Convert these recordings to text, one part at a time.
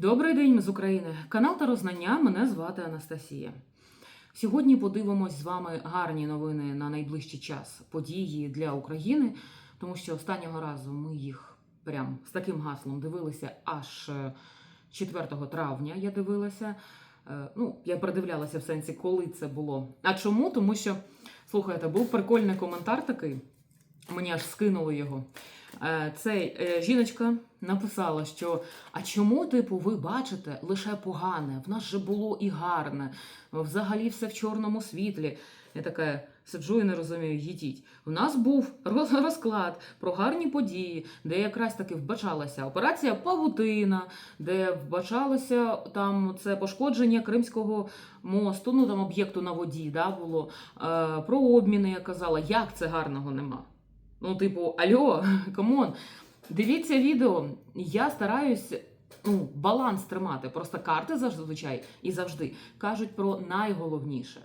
Добрий день з України. Канал Тарознання. Мене звати Анастасія. Сьогодні подивимось з вами гарні новини на найближчий час події для України, тому що останнього разу ми їх прям з таким гаслом дивилися аж е, 4 травня. Я дивилася. Е, Ну, я передивлялася в сенсі, коли це було. А чому? Тому що, слухайте, був прикольний коментар такий. Мені аж скинули його. Е, Цей е, жіночка написала, що а чому, типу, ви бачите лише погане? В нас же було і гарне, взагалі все в чорному світлі. Я така сиджу і не розумію, їдіть. У нас був розклад про гарні події, де якраз таки вбачалася операція Павутина, де вбачалося там це пошкодження Кримського мосту, ну там об'єкту на воді, да, було. Е, про обміни я казала, як це гарного нема. Ну, типу, альо, камон. Дивіться відео. Я стараюсь ну, баланс тримати. Просто карти зазвичай і завжди кажуть про найголовніше.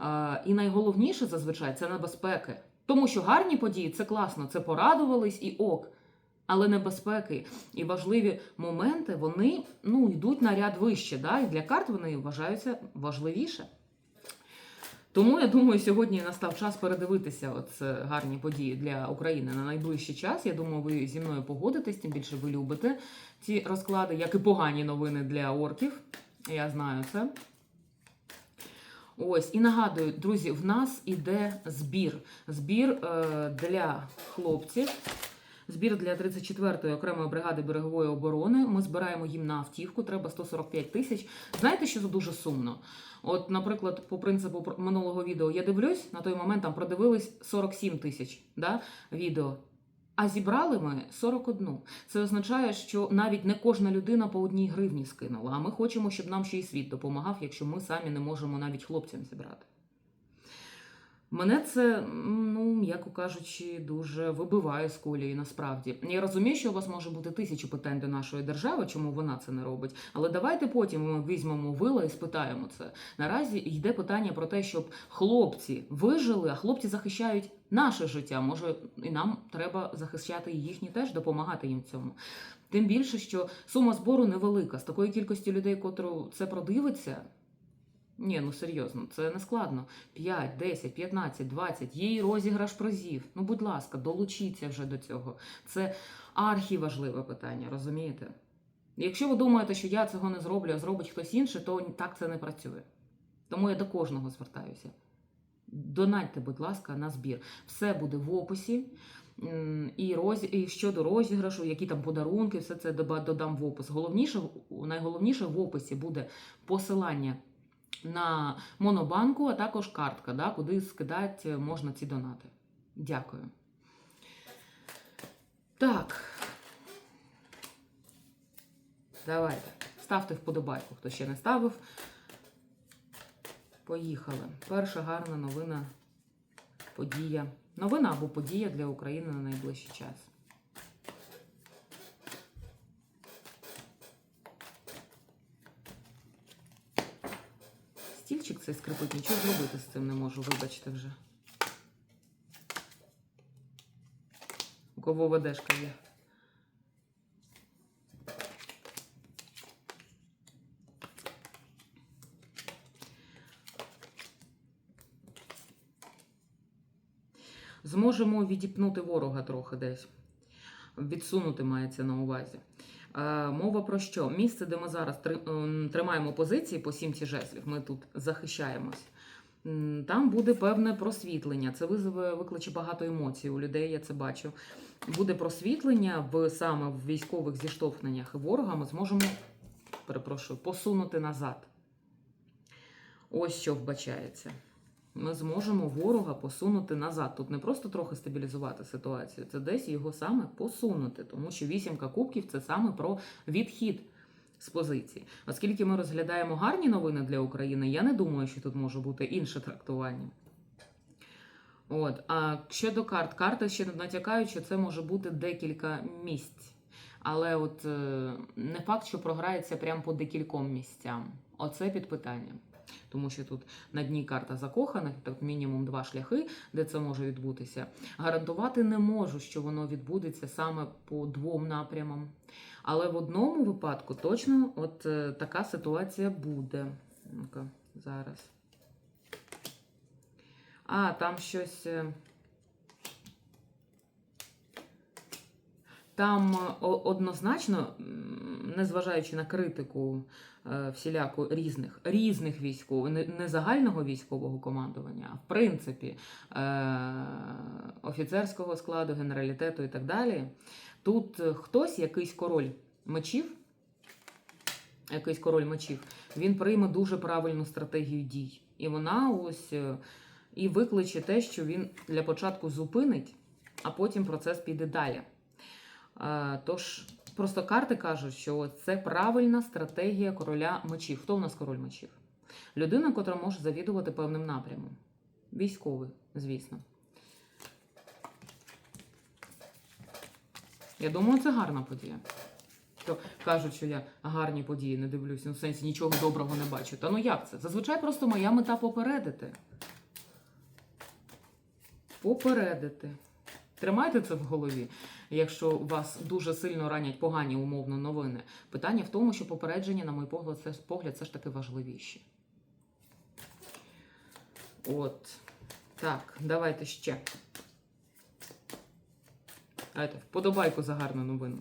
Е, і найголовніше зазвичай це небезпеки. Тому що гарні події це класно, це порадувались і ок. Але небезпеки і важливі моменти вони ну, йдуть на ряд вище. Да? І для карт вони вважаються важливіше. Тому я думаю, сьогодні настав час передивитися от е, гарні події для України на найближчий час. Я думаю, ви зі мною погодитесь, тим більше ви любите ці розклади, як і погані новини для орків. Я знаю це. Ось і нагадую, друзі, в нас іде збір. Збір е, для хлопців. Збір для 34-ї окремої бригади берегової оборони. Ми збираємо їм на автівку. Треба 145 тисяч. Знаєте, що це дуже сумно? От, наприклад, по принципу пр- минулого відео я дивлюсь, на той момент там продивились 47 тисяч да, відео. А зібрали ми 41. Це означає, що навіть не кожна людина по одній гривні скинула. А ми хочемо, щоб нам ще й світ допомагав, якщо ми самі не можемо навіть хлопцям зібрати. Мене це, ну, м'яко кажучи, дуже вибиває з колії насправді. Я розумію, що у вас може бути тисячі питань до нашої держави, чому вона це не робить. Але давайте потім ми візьмемо вила і спитаємо це. Наразі йде питання про те, щоб хлопці вижили, а хлопці захищають наше життя. Може, і нам треба захищати їхні теж, допомагати їм в цьому. Тим більше, що сума збору невелика. З такої кількості людей, котру це продивиться. Ні, ну серйозно, це не складно. 5, 10, 15, 20, є і розіграш призів. Ну, будь ласка, долучіться вже до цього. Це архіважливе питання, розумієте? Якщо ви думаєте, що я цього не зроблю, а зробить хтось інший, то так це не працює. Тому я до кожного звертаюся. Донатьте, будь ласка, на збір. Все буде в описі. І, роз... і щодо розіграшу, які там подарунки, все це додам в опис. Головніше, найголовніше в описі буде посилання на монобанку, а також картка, да, куди скидати можна ці донати. Дякую. Так. Давайте. Ставте вподобайку, хто ще не ставив. Поїхали. Перша гарна новина, подія. Новина або подія для України на найближчий час. Стільчик цей скрипить, нічого зробити з цим не можу, вибачте вже. У кого ведешка є. Зможемо відіпнути ворога трохи десь. Відсунути мається на увазі. Е, Мова про що? Місце, де ми зараз ем, тримаємо позиції по сімці жезлів, ми тут захищаємось. Там буде певне просвітлення. Це визове, викличе багато емоцій у людей, я це бачу. Буде просвітлення в саме в військових зіштовхненнях і ворога. Ми зможемо, перепрошую, посунути назад. Ось що вбачається. Ми зможемо ворога посунути назад. Тут не просто трохи стабілізувати ситуацію, це десь його саме посунути, тому що вісімка кубків це саме про відхід з позиції. Оскільки ми розглядаємо гарні новини для України, я не думаю, що тут може бути інше трактування. От, а щодо карт, карти ще натякають, що це може бути декілька місць. Але от е, не факт, що програється прямо по декільком місцям. Оце під питанням. Тому що тут на дні карта закоханих, так мінімум два шляхи, де це може відбутися. Гарантувати не можу, що воно відбудеться саме по двом напрямам. Але в одному випадку точно от е, така ситуація буде. Зараз. А, там щось. Там е, однозначно, незважаючи на критику е, всіляку різних різних військових, не, загального військового командування, а в принципі е, офіцерського складу, генералітету і так далі. Тут хтось, якийсь король мечів, якийсь король мечів, він прийме дуже правильну стратегію дій. І вона ось і викличе те, що він для початку зупинить, а потім процес піде далі. Е, Тож, просто карти кажуть, що це правильна стратегія короля мечів. Хто у нас король мечів? Людина, котра може завідувати певним напрямом. Військовий, звісно. Я думаю, це гарна подія. То кажуть, що я гарні події не дивлюся, ну в сенсі нічого доброго не бачу. Та ну як це? Зазвичай просто моя мета попередити. Попередити. Тримайте це в голові, якщо вас дуже сильно ранять погані умовно новини. Питання в тому, що попередження, на мій погляд, це, погляд, все ж таки важливіші. От. Так, давайте ще. Давайте, вподобайку за гарну новину.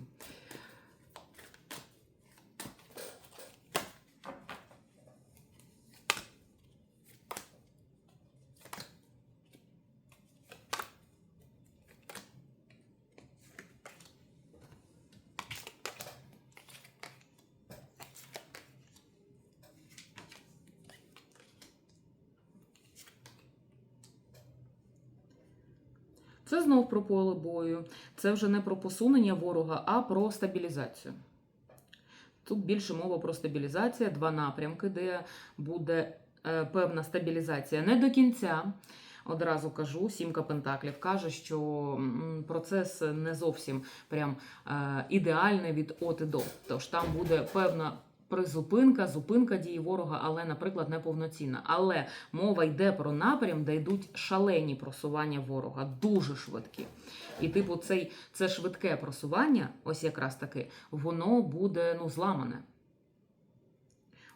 Це знов про поле бою. Це вже не про посунення ворога, а про стабілізацію. Тут більше мова про стабілізацію, два напрямки, де буде е, певна стабілізація не до кінця. Одразу кажу, сімка пентаклів каже, що процес не зовсім прям е, ідеальний від от і до. Тож там буде певна призупинка, зупинка дії ворога, але, наприклад, неповноцінна. Але мова йде про напрям, де йдуть шалені просування ворога, дуже швидкі. І, типу, цей, це швидке просування, ось якраз таки, воно буде ну, зламане.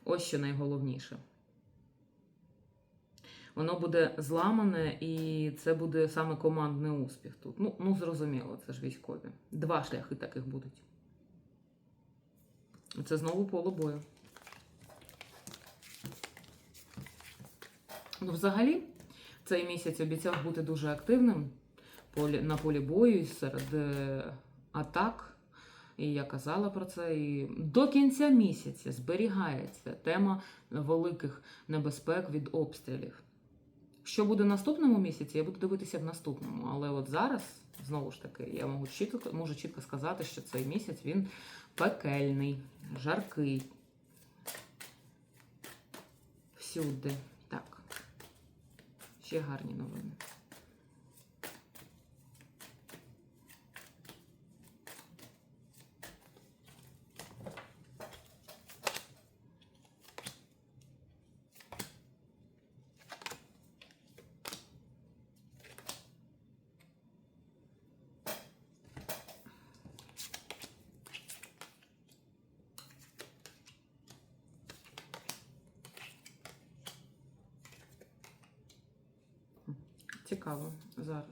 Ось що найголовніше. Воно буде зламане, і це буде саме командний успіх тут. Ну, ну зрозуміло, це ж військові. Два шляхи таких будуть. Це знову поле бою. Ну, взагалі, цей місяць обіцяв бути дуже активним на полі бою і серед е, атак. І я казала про це. І до кінця місяця зберігається тема великих небезпек від обстрілів. Що буде в наступному місяці, я буду дивитися в наступному. Але от зараз, знову ж таки, я можу чітко, можу чітко сказати, що цей місяць він пекельний, жаркий. Всюди. Так. Ще гарні новини. Цікаво зараз.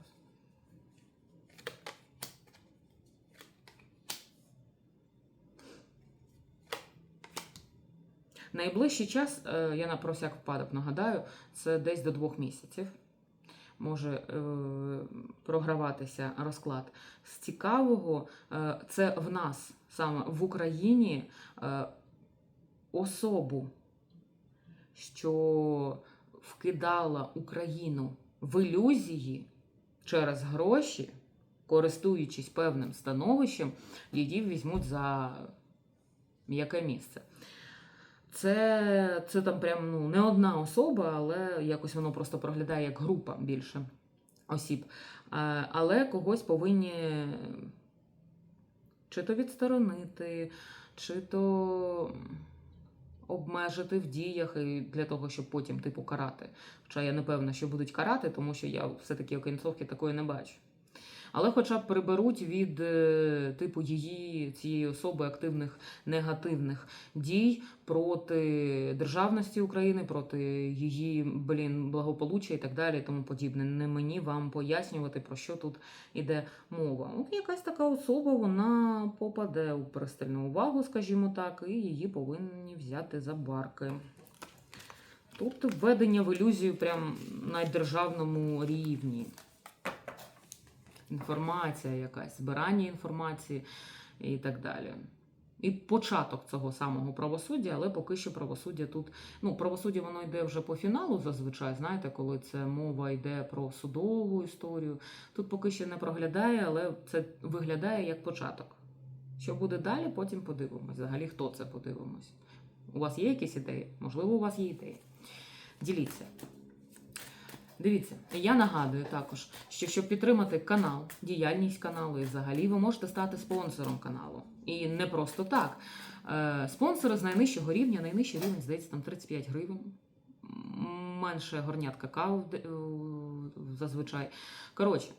Найближчий час, е, я на про всяк випадок нагадаю, це десь до двох місяців. Може е, програватися розклад. З цікавого, е, це в нас саме в Україні особу, що вкидала Україну в ілюзії через гроші, користуючись певним становищем, її візьмуть за м'яке місце. Це, це там прям ну, не одна особа, але якось воно просто проглядає як група більше осіб. Але когось повинні чи то відсторонити, чи то обмежити в діях і для того, щоб потім типу карати. Хоча я не певна, що будуть карати, тому що я все-таки окінцовки такої не бачу. Але хоча б приберуть від е, типу її цієї особи активних негативних дій проти державності України, проти її блін благополуччя і так далі, і тому подібне. Не мені вам пояснювати про що тут іде мова. От якась така особа вона попаде у пристальну увагу, скажімо так, і її повинні взяти за барки. Тобто введення в ілюзію прям на державному рівні. Інформація якась, збирання інформації і так далі. І початок цього самого правосуддя, але поки що правосуддя тут. Ну, правосуддя воно йде вже по фіналу зазвичай, знаєте, коли це мова йде про судову історію. Тут поки що не проглядає, але це виглядає як початок. Що буде далі, потім подивимось. Взагалі, хто це подивимось. У вас є якісь ідеї? Можливо, у вас є ідеї. Діліться. Дивіться, я нагадую також, що щоб підтримати канал, діяльність каналу і взагалі, ви можете стати спонсором каналу. І не просто так. Е, Спонсори з найнижчого рівня, найнижчий рівень, здається, там 35 гривень. Менше де- е, зазвичай. Коротше,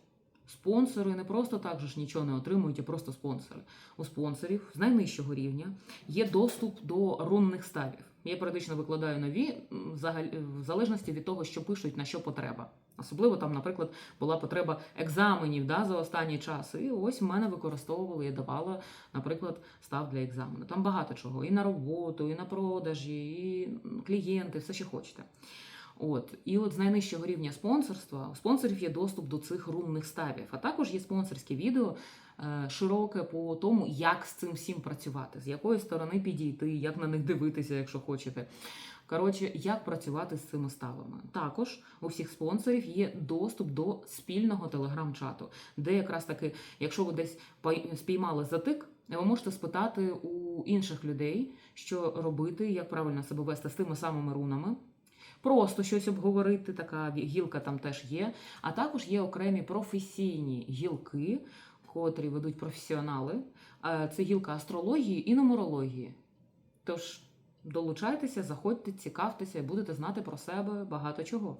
спонсори не просто так же ж нічого не отримують, а просто спонсори. У спонсорів з найнижчого рівня є доступ до рунних ставів. Я періодично викладаю нові в залежності від того, що пишуть, на що потреба. Особливо там, наприклад, була потреба екзаменів да, за останній час. І ось мене використовували, я давала, наприклад, став для екзамену. Там багато чого. І на роботу, і на продажі, і клієнти, все, що хочете. От і от з найнижчого рівня спонсорства у спонсорів є доступ до цих рунних ставів. А також є спонсорське відео е, широке по тому, як з цим всім працювати, з якої сторони підійти, як на них дивитися, якщо хочете. Коротше, як працювати з цими ставами. Також у всіх спонсорів є доступ до спільного телеграм-чату, де якраз таки, якщо ви десь спіймали затик, ви можете спитати у інших людей, що робити, як правильно себе вести з тими самими рунами. Просто щось обговорити, така гілка там теж є. А також є окремі професійні гілки, котрі ведуть професіонали. Е, Це гілка астрології і нумерології. Тож долучайтеся, заходьте, цікавтеся будете знати про себе багато чого.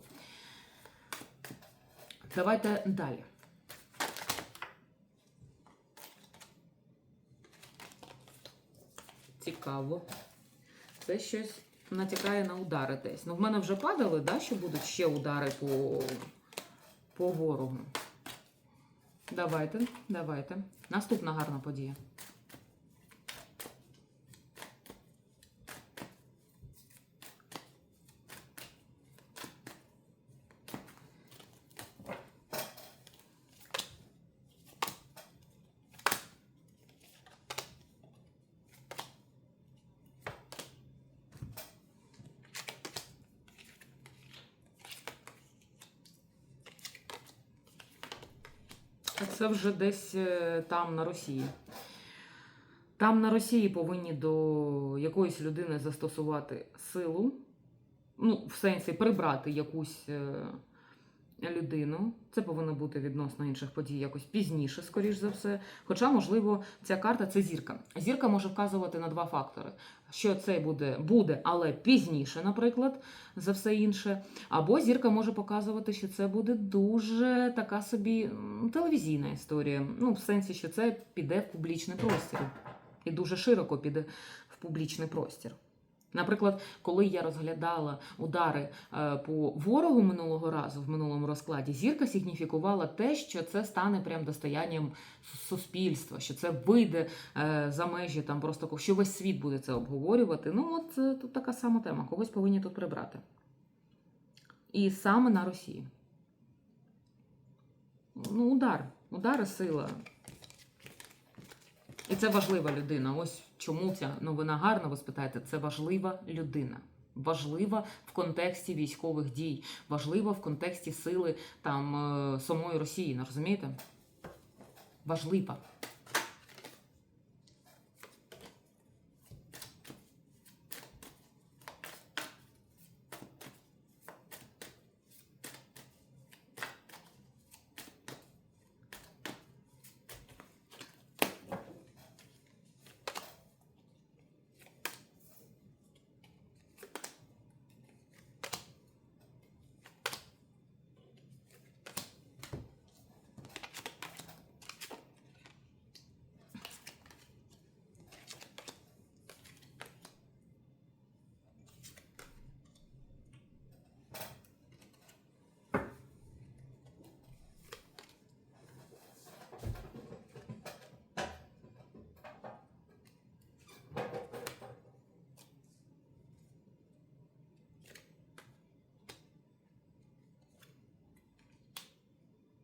Давайте далі. Цікаво. Це щось натякає на удари десь. Ну, в мене вже падали, да, що будуть ще удари по, по ворогу. Давайте, давайте. Наступна гарна подія. Це вже десь е, там на Росії. Там на Росії повинні до якоїсь людини застосувати силу, ну, в сенсі прибрати якусь е, людину. Це повинно бути відносно інших подій якось пізніше, скоріш за все. Хоча, можливо, ця карта це зірка. Зірка може вказувати на два фактори: що це буде, буде, але пізніше, наприклад, за все інше. Або зірка може показувати, що це буде дуже така собі телевізійна історія. Ну, в сенсі, що це піде в публічний простір. І дуже широко піде в публічний простір. Наприклад, коли я розглядала удари е, по ворогу минулого разу в минулому розкладі, зірка сигніфікувала те, що це стане прям достоянням суспільства, що це вийде е, за межі там просто що весь світ буде це обговорювати. Ну, от е, тут така сама тема. Когось повинні тут прибрати. І саме на Росії. Ну, удар. Удар і сила. І це важлива людина. Ось чому ця новина гарна, ви спитаєте. Це важлива людина. Важлива в контексті військових дій, важлива в контексті сили там е, самої Росії. Не розумієте? Важлива.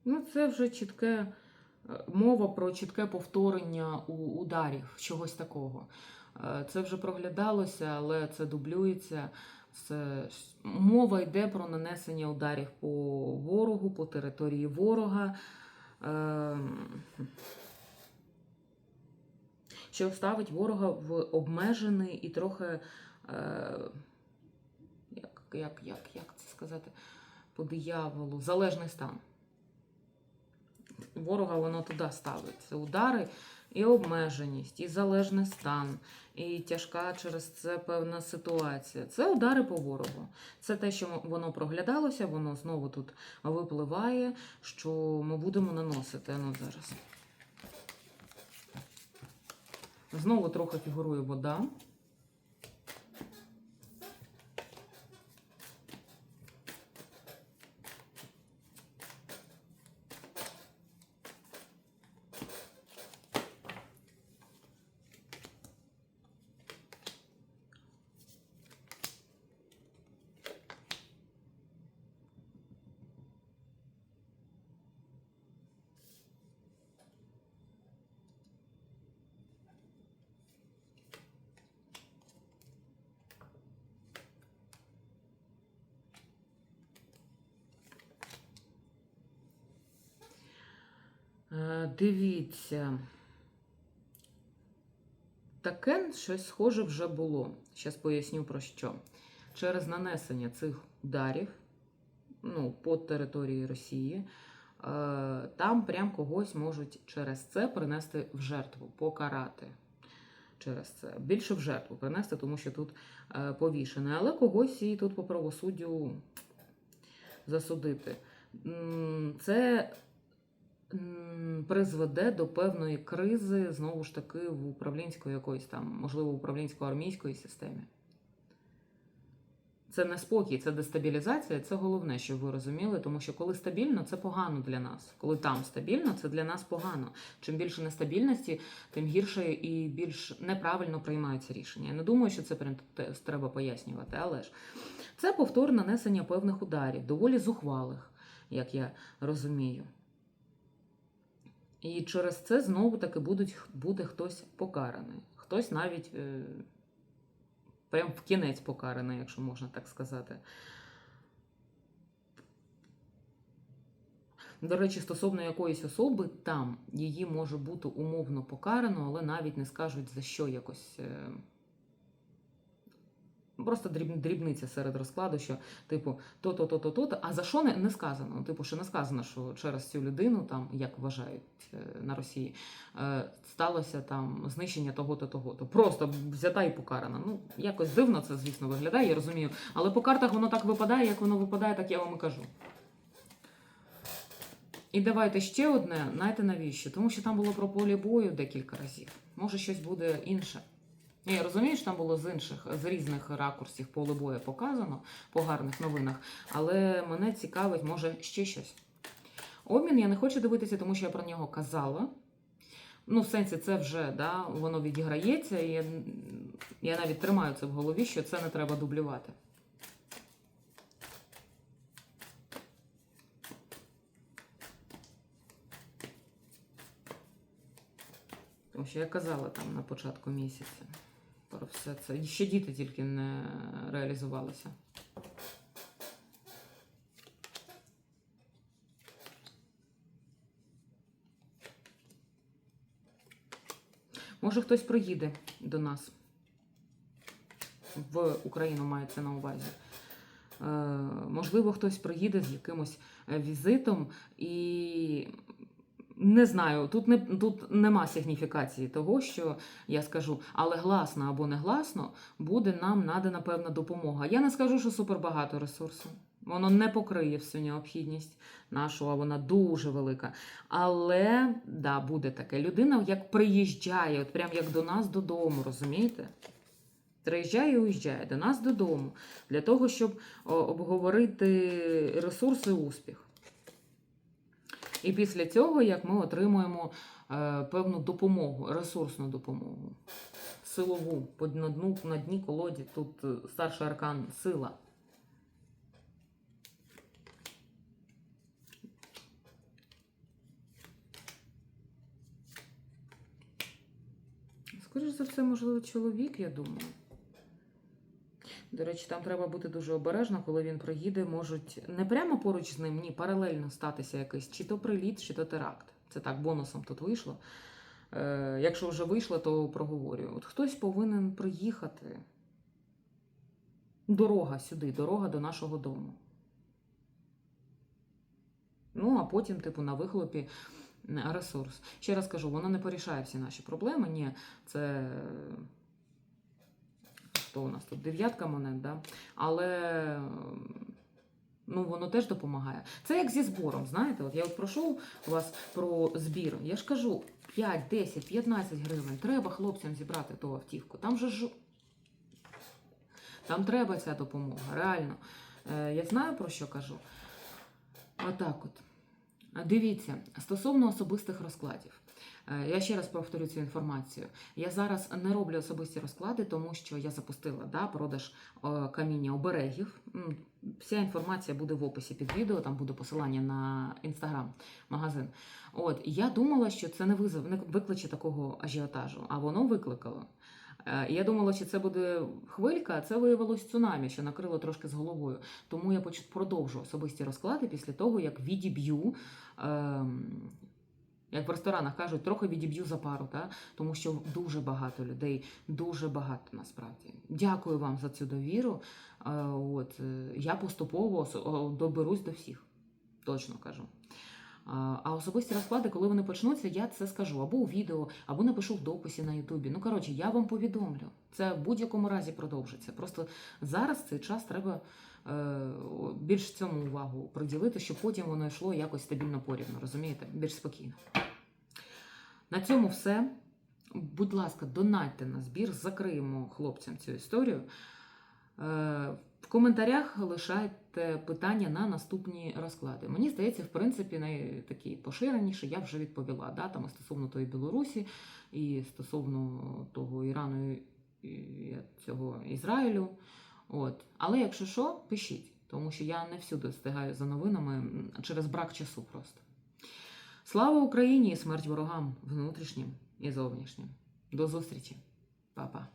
Ну, це вже чітке е, мова про чітке повторення у ударів, чогось такого. Е, Це вже проглядалося, але це дублюється. Це мова йде про нанесення ударів по ворогу, по території ворога. Ем, Що ставить ворога в обмежений і трохи. Е, як, як, як, як це сказати? По дияволу, залежний стан. Ворога воно туди ставить. Це удари і обмеженість, і залежний стан, і тяжка через це певна ситуація. Це удари по ворогу. Це те, що воно проглядалося, воно знову тут випливає, що ми будемо наносити. Ну, зараз. Знову трохи фігурує вода. Е, Дивіться. Таке щось схоже вже було. Зараз поясню про що. Через нанесення цих ударів ну, по території Росії, е, там прям когось можуть через це принести в жертву, покарати. Через це. Більше в жертву принести, тому що тут е, повішене. Але когось і тут по правосуддю засудити. Це призведе до певної кризи, знову ж таки, в управлінської якоїсь там, можливо, управлінсько-армійської системі. Це не спокій, це дестабілізація. Це головне, щоб ви розуміли, тому що коли стабільно, це погано для нас. Коли там стабільно, це для нас погано. Чим більше нестабільності, тим гірше і більш неправильно приймаються рішення. Я не думаю, що це треба пояснювати, але ж це повтор нанесення певних ударів, доволі зухвалих, як я розумію. І через це знову таки будуть, буде хтось покараний. Хтось навіть е, прям в кінець покараний, якщо можна так сказати. До речі, стосовно якоїсь особи, там її може бути умовно покарано, але навіть не скажуть за що якось. е, Просто дрібниця серед розкладу, що, типу, то-то, то-то, то-то, а за що не, не сказано. Типу, що не сказано, що через цю людину, там, як вважають е, на Росії, е, сталося там знищення того-то, того-то. Просто взята і покарана. Ну, якось дивно це, звісно, виглядає, я розумію. Але по картах воно так випадає, як воно випадає, так я вам і кажу. І давайте ще одне, знаєте навіщо? Тому що там було про полі бою декілька разів. Може, щось буде інше. Я розумію, що там було з інших, з різних ракурсів поле бою показано по гарних новинах, але мене цікавить, може, ще щось. Обмін я не хочу дивитися, тому що я про нього казала. Ну, в сенсі, це вже да, воно відіграється, і я, я навіть тримаю це в голові, що це не треба дублювати. Тому що я казала там на початку місяця про все це. Ще діти тільки не реалізувалися. Може, хтось приїде до нас. В Україну мається на увазі. Е, можливо, хтось приїде з якимось е, візитом і. Не знаю, тут не тут нема сигніфікації того, що я скажу, але гласно або негласно буде нам надана певна допомога. Я не скажу, що супербагато ресурсу. Воно не покриє всю необхідність нашу, а вона дуже велика. Але да, буде таке. Людина як приїжджає, от прям як до нас додому, розумієте? Приїжджає і уїжджає до нас додому для того, щоб обговорити ресурси успіх. І після цього як ми отримуємо е, певну допомогу, ресурсну допомогу, силову, на дну, на дні колоді, тут е, старший аркан сила. Скоріше за все, можливо, чоловік, я думаю. До речі, там треба бути дуже обережно, коли він проїде, можуть не прямо поруч з ним, ні, паралельно статися якийсь чи то приліт, чи то теракт. Це так, бонусом тут вийшло. Е, якщо вже вийшло, то проговорюю. От хтось повинен приїхати. Дорога сюди, дорога до нашого дому. Ну, а потім, типу, на вихлопі ресурс. Ще раз кажу, воно не порішає всі наші проблеми. Ні, це хто у нас тут? Дев'ятка монет, да? але ну, воно теж допомагає. Це як зі збором, знаєте, от я от прошу вас про збір. Я ж кажу, 5, 10, 15 гривень. Треба хлопцям зібрати ту автівку. Там же ж. Там треба ця допомога, реально. Е, я знаю про що кажу. Отак от. Дивіться, стосовно особистих розкладів. Е, Я ще раз повторю цю інформацію. Я зараз не роблю особисті розклади, тому що я запустила да, продаж е, каміння оберегів. Вся інформація буде в описі під відео, там буде посилання на інстаграм, магазин. От я думала, що це не визов, не викличе такого ажіотажу, а воно викликало. Е, Я думала, що це буде хвилька, а це виявилось цунамі, що накрило трошки з головою. Тому я продовжу особисті розклади після того, як відіб'ю. Ем, як в ресторанах кажуть, трохи відіб'ю за пару, та? тому що дуже багато людей, дуже багато насправді. Дякую вам за цю довіру. Е, От, е, я поступово доберусь до всіх, точно кажу. А а особисті розклади, коли вони почнуться, я це скажу або у відео, або напишу в дописі на Ютубі. Ну коротше, я вам повідомлю. Це в будь-якому разі продовжиться. Просто зараз цей час треба е, більш цьому увагу приділити, щоб потім воно йшло якось стабільно порівну, розумієте? Більш спокійно. На цьому все. Будь ласка, донатьте на збір, закриємо хлопцям цю історію. Е, В коментарях лишайте питання на наступні розклади. Мені здається, в принципі, найтакі поширеніші я вже відповіла. Да? Там стосовно тої Білорусі, і стосовно того Ірану і цього Ізраїлю. От. Але якщо що, пишіть, тому що я не всюди встигаю за новинами через брак часу просто. Слава Україні і смерть ворогам внутрішнім і зовнішнім. До зустрічі, Па-па.